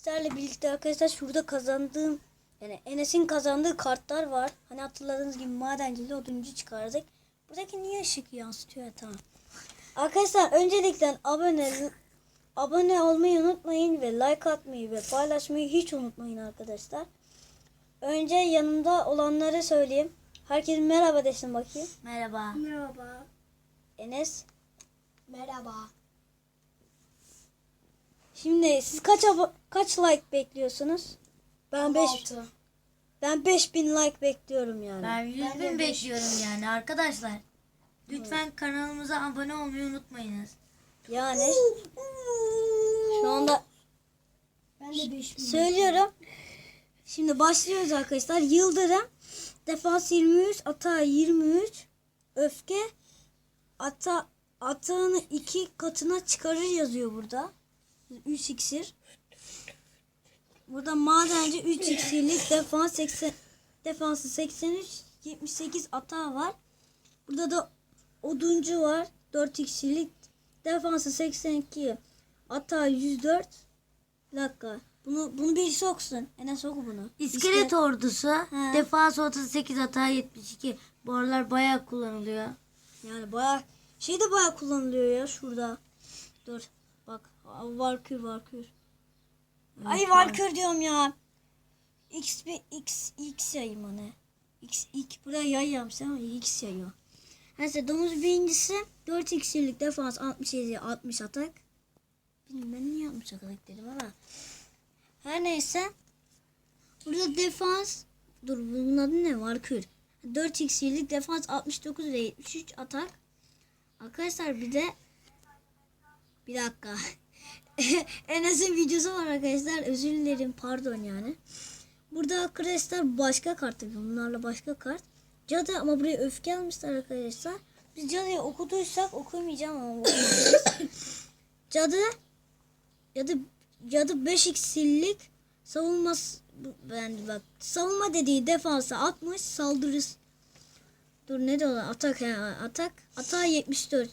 sizlerle birlikte arkadaşlar şurada kazandığım yani Enes'in kazandığı kartlar var. Hani hatırladığınız gibi madenciliği oduncu çıkardık. Buradaki niye ışık yansıtıyor ya tamam. Arkadaşlar öncelikle abone abone olmayı unutmayın ve like atmayı ve paylaşmayı hiç unutmayın arkadaşlar. Önce yanında olanları söyleyeyim. Herkes merhaba desin bakayım. Merhaba. Merhaba. Enes. Merhaba. Şimdi siz kaç kaç like bekliyorsunuz? Ben 5 Altı. ben 5000 like bekliyorum yani. Ben 100 Ben de bin bekliyorum yani arkadaşlar. Lütfen kanalımıza abone olmayı unutmayınız. Yani şu anda Ben de 5 söylüyorum. Şimdi başlıyoruz arkadaşlar. Yıldırım defans 23, ata 23, öfke ata atağını iki katına çıkarır yazıyor burada. 3 iksir. Burada madenci 3 iksirlik defans 80 defansı 83 78 atağı var. Burada da oduncu var 4 iksirlik defansı 82 atağı 104 bir dakika. Bunu bunu bir soksun. Enes oku bunu. İskelet ordusu He. defans 38 hata 72. Bu aralar bayağı kullanılıyor. Yani baya şey de baya kullanılıyor ya şurada. Dur. Bak. Valkür Valkür. Ay Valkür diyorum ya. X bir X X yayım o ne? X ilk buraya yay yapmış ama X yayıyor. Neyse domuz birincisi 4 x'lik defans 67 60 atak. Bilmiyorum ben niye 60 atak dedim ama. Her neyse. Burada defans dur bunun adı ne? Valkür. 4 x'lik defans 69 ve 73 atak. Arkadaşlar bir de bir dakika. Enes'in videosu var arkadaşlar. Özür dilerim. Pardon yani. Burada arkadaşlar başka kart tabii. Bunlarla başka kart. Cadı ama buraya öfke almışlar arkadaşlar. Biz cadıyı okuduysak okumayacağım ama cadı cadı cadı 5 x'lik savunması ben bak savunma dediği defansa 60 saldırısı Dur ne diyorlar? Atak he, atak. Atak 74.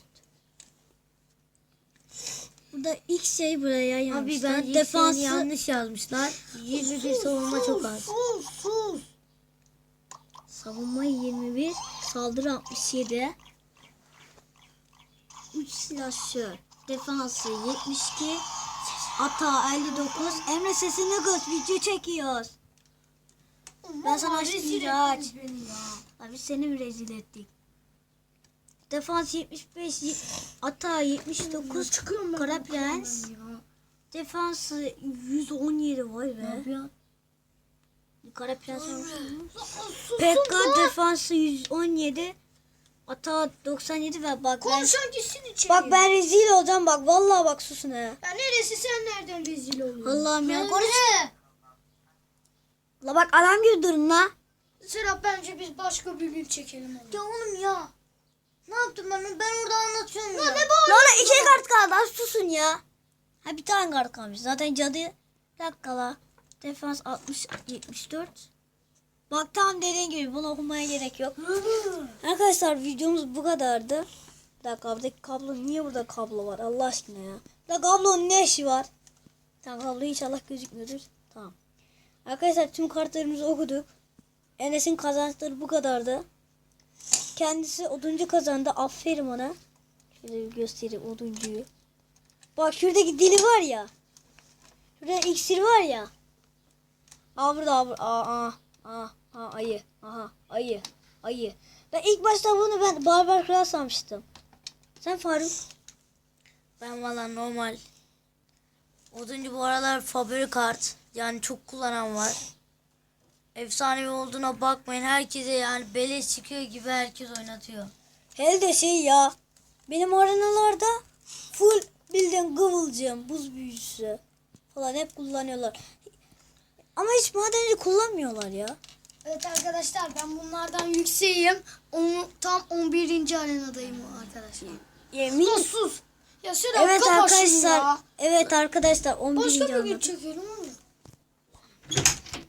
Burada X şey buraya Abi yazmışlar. ben Defansı yanlış yazmışlar. 21 savunma çok az. Sus sus. savunma 21, saldırı 67. 3 silahşör. Defansı 72. Ata 59. Emre sesini kız video çekiyoruz. Ben sana açtım aç. Abi seni mi rezil ettik? Defans 75, ye- ata 79, Çıkıyorum ben. Kara Prens. Defansı 117 vay be. yapıyorsun? Kara Prens olmuş. Pekka defansı 117, ata 97 ve bak ben Konuşan gitsin içeri. bak ben rezil olacağım bak vallahi bak susun he. Ya neresi sen nereden rezil oluyorsun? Allah'ım ya konuş. La bak adam gibi durun la. Serap bence biz başka bir gün çekelim onu. Ya oğlum ya. Ne yaptım ben? Ben orada anlatıyorum ya. Ne La ona iki kart kaldı az susun ya. Ha bir tane kart kalmış. Zaten cadı bir dakika la. Defans 60 74. Bak tam dediğin gibi bunu okumaya gerek yok. Arkadaşlar videomuz bu kadardı. Bir dakika buradaki kablo niye burada kablo var Allah aşkına ya. Da kablonun ne işi var? Tamam kablo inşallah gözükmüyordur. Tamam. Arkadaşlar tüm kartlarımızı okuduk. Enes'in kazançları bu kadardı. Kendisi oduncu kazandı. Aferin ona. Şöyle bir göstereyim oduncuyu. Bak şuradaki dili var ya. Şurada iksir var ya. Aa burada aa, aa, aa, aa, ayı. Aha ayı. Ayı. Ben ilk başta bunu ben barbar kral sanmıştım. Sen Faruk. Ben valla normal. Oduncu bu aralar favori kart. Yani çok kullanan var. Efsanevi olduğuna bakmayın. Herkese yani beleş çıkıyor gibi herkes oynatıyor. Hele de şey ya. Benim arenalarda full bildiğin kıvılcım, buz büyücüsü falan hep kullanıyorlar. Ama hiç madenci kullanmıyorlar ya. Evet arkadaşlar ben bunlardan yükseğim. Onu, tam 11. arenadayım arkadaşlar. Yemin. Sus sus. Ya Serap Evet arkadaşlar. ya. Evet arkadaşlar 11. Başka bir gün çekelim onu.